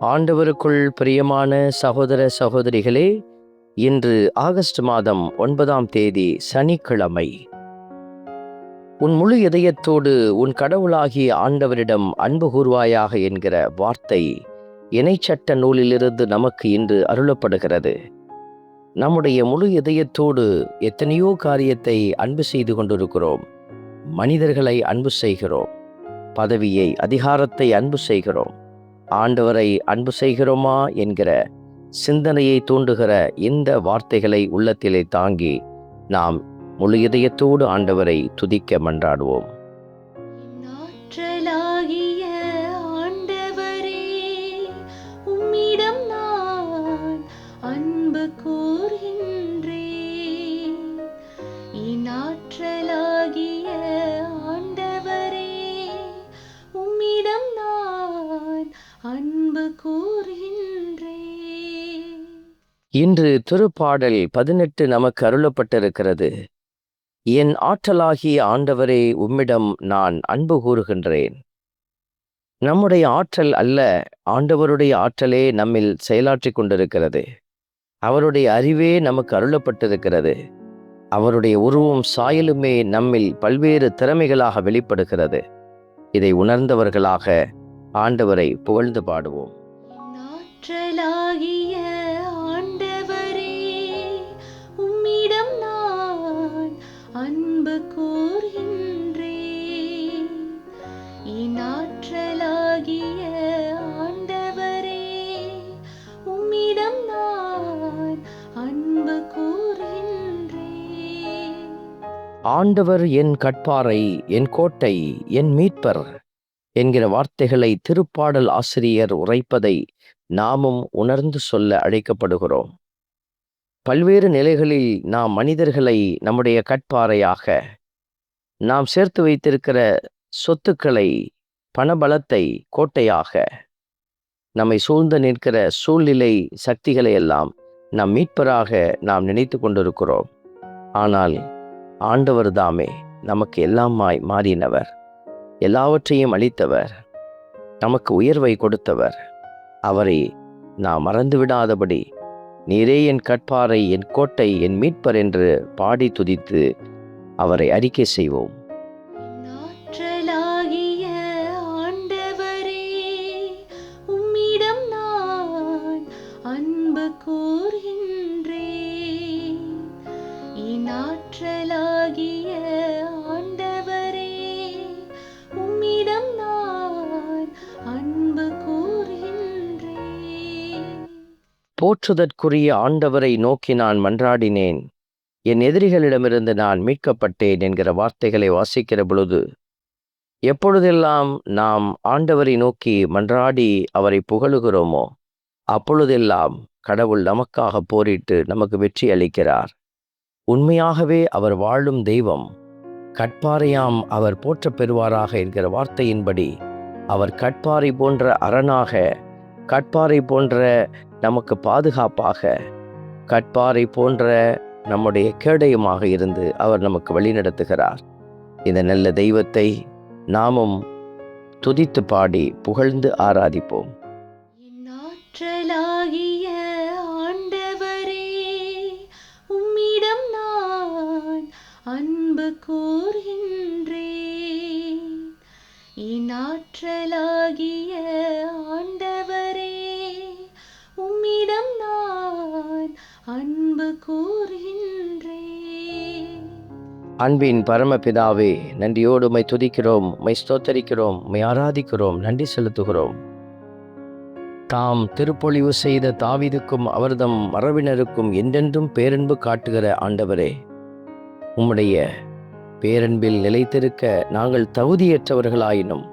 ஆண்டவருக்குள் பிரியமான சகோதர சகோதரிகளே இன்று ஆகஸ்ட் மாதம் ஒன்பதாம் தேதி சனிக்கிழமை. உன் முழு இதயத்தோடு உன் கடவுளாகிய ஆண்டவரிடம் அன்பு கூர்வாயாக என்கிற வார்த்தை இணைச்சட்ட நூலிலிருந்து நமக்கு இன்று அருளப்படுகிறது. நம்முடைய முழு இதயத்தோடு எத்தனையோ காரியத்தை அன்பு செய்து கொண்டிருக்கிறோம். மனிதர்களை அன்பு செய்கிறோம். பதவியை அதிகாரத்தை அன்பு செய்கிறோம். ஆண்டவரை அன்பு செய்கிறோமா என்கிற சிந்தனையை தூண்டுகிற இந்த வார்த்தைகளை உள்ளத்திலே தாங்கி நாம் முழு இதயத்தோடு ஆண்டவரை துதிக்க மன்றாடுவோம். இன்று திருப்பாடல் பதினெட்டு நமக்கு அருளப்பட்டிருக்கிறது. என் ஆற்றலாகிய ஆண்டவரே உம்மிடம் நான் அன்பு கூறுகின்றேன். நம்முடைய ஆற்றல் அல்ல ஆண்டவருடைய ஆற்றலே நம்மில் செயலாற்றிக் கொண்டிருக்கிறது. அவருடைய அறிவே நமக்கு அருளப்பட்டிருக்கிறது. அவருடைய உருவம் சாயலுமே நம்மில் பல்வேறு திறமைகளாக வெளிப்படுகிறது. இதை உணர்ந்தவர்களாக ஆண்டவரை புகழ்ந்து பாடுவோம். ஆண்டவர் என் கட்பாறை என் கோட்டை என் மீட்பர் என்கிற வார்த்தைகளை திருப்பாடல் ஆசிரியர் உரைப்பதை நாமும் உணர்ந்து சொல்ல அழைக்கப்படுகிறோம். பல்வேறு நிலைகளில் நாம் மனிதர்களை நம்முடைய கட்பாறையாக நாம் சேர்த்து வைத்திருக்கிற சொத்துக்களை பணபலத்தை கோட்டையாக நம்மை சூழ்ந்து நிற்கிற சூழ்நிலை சக்திகளை எல்லாம் நம் மீட்பராக நாம் நினைத்து கொண்டிருக்கிறோம். ஆனால் ஆண்டவர் தாமே நமக்கு எல்லாமாய் மாறினவர். எல்லாவற்றையும் அளித்தவர். நமக்கு உயர்வை கொடுத்தவர். அவரை நான் மறந்து விடாதபடி நீரே என் கட்பாறை என் கோட்டை என் மீட்பர் என்று பாடி துதித்து அவரை அறிக்கை செய்வோம். போற்றுதற்குரிய ஆண்டவரை நோக்கி நான் மன்றாடினேன். என் எதிரிகளிடமிருந்து நான் மீட்கப்பட்டேன் என்கிற வார்த்தைகளை வாசிக்கிற பொழுது எப்பொழுதெல்லாம் நாம் ஆண்டவரை நோக்கி மன்றாடி அவரை புகழுகிறோமோ அப்பொழுதெல்லாம் கடவுள் நமக்காக போரிட்டு நமக்கு வெற்றி அளிக்கிறார். உண்மையாகவே அவர் வாழும் தெய்வம் கட்பாறையாம் அவர் போற்றப் பெறுவாராக என்கிற வார்த்தையின்படி அவர் கட்பாறை போன்ற அரணாக கட்பாறை போன்ற நமக்கு பாதுகாப்பாக கட்பாறை போன்ற நம்முடைய கேடயமாக இருந்து அவர் நமக்கு வழிநடத்துகிறார். இந்த நல்ல தெய்வத்தை நாமும் துதித்து பாடி புகழ்ந்து ஆராதிப்போம். என் ஆற்றலாகிய ஆண்டவரே உம்மிடம் நான் அன்பு கூர்கின்றேன் என் ஆற்றலாகிய அன்பின் பரமபிதாவே நன்றியோடு மை துதிக்கிறோம் மை ஸ்தோத்தரிக்கிறோம் மை ஆராதிக்கிறோம் நன்றி செலுத்துகிறோம். தாம் திருப்பொழிவு செய்த தாவீதுக்கும் அவர்தம் மரபினருக்கும் என்றென்றும் பேரன்பு காட்டுகிற ஆண்டவரே உம்முடைய பேரன்பில் நிலைத்திருக்க நாங்கள் தகுதியற்றவர்களாயினும்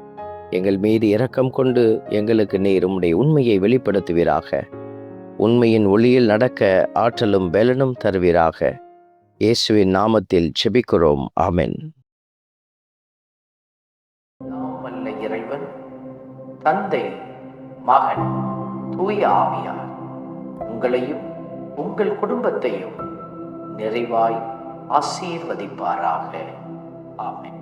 எங்கள் மீது இரக்கம் கொண்டு எங்களுக்கு நீர் உம்முடைய உண்மையை வெளிப்படுத்துவீராக. உண்மையின் ஒளியில் நடக்க ஆற்றலும் பலனும் தருவீராக. இயேசுவின் நாமத்தில் செபிக்கிறோம். ஆமென். வல்ல இறைவன் தந்தை மகன் தூய ஆவியார் உங்களையும் உங்கள் குடும்பத்தையும் நிறைவாய் ஆசீர்வதிப்பாராக. ஆமென்.